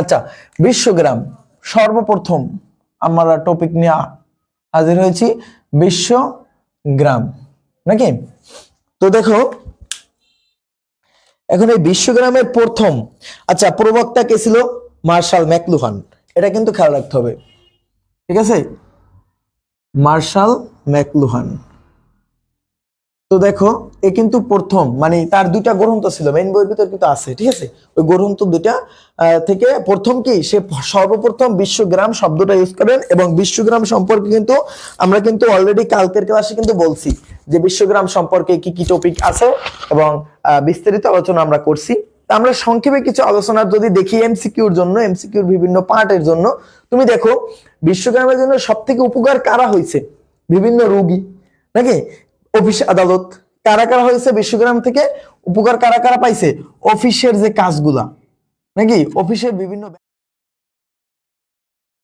আচ্ছা বিশ্বগ্রাম, সর্বপ্রথম আমরা টপিক নিয়ে হাজির হয়েছি বিশ্বগ্রাম, নাকি? তো দেখো, এখন এই বিশ্বগ্রামের প্রথম আচ্ছা প্রবক্তা কে ছিল? Marshall McLuhan. এটা কিন্তু খেয়াল রাখতে হবে। ঠিক আছে? Marshall McLuhan. তো দেখো, এ কিন্তু প্রথম মানে তার দুইটা গ্রন্থ ছিল মেইন বইয়ের ভিতর কিন্তু আছে, ঠিক আছে? ওই গ্রন্থ দুইটা থেকে প্রথম কি, সে সর্বপ্রথম বিশ্বগ্রাম শব্দটা ইউজ করেন এবং বিশ্বগ্রাম সম্পর্কে কিন্তু আমরা কিন্তু অলরেডি কালকের ক্লাসে কিন্তু বলছি যে বিশ্বগ্রাম সম্পর্কে কি কি টপিক আছে এবং বিস্তারিত আলোচনা আমরা করছি। তা আমরা সংক্ষেপে কিছু আলোচনা যদি দেখি এমসিকিউর জন্য এমসিকিউর বিভিন্ন পার্টের জন্য, তুমি দেখো, বিশ্বগ্রামের জন্য সব থেকে উপকার কারা হয়েছে? বিভিন্ন রোগী, নাকি? অফিস আদালত। কারা কারা হয়েছে বিশ্বগ্রাম থেকে? উপকার কারা কারা পাইছে? অফিসের যে কাজগুলা। নাকি? অফিসের বিভিন্ন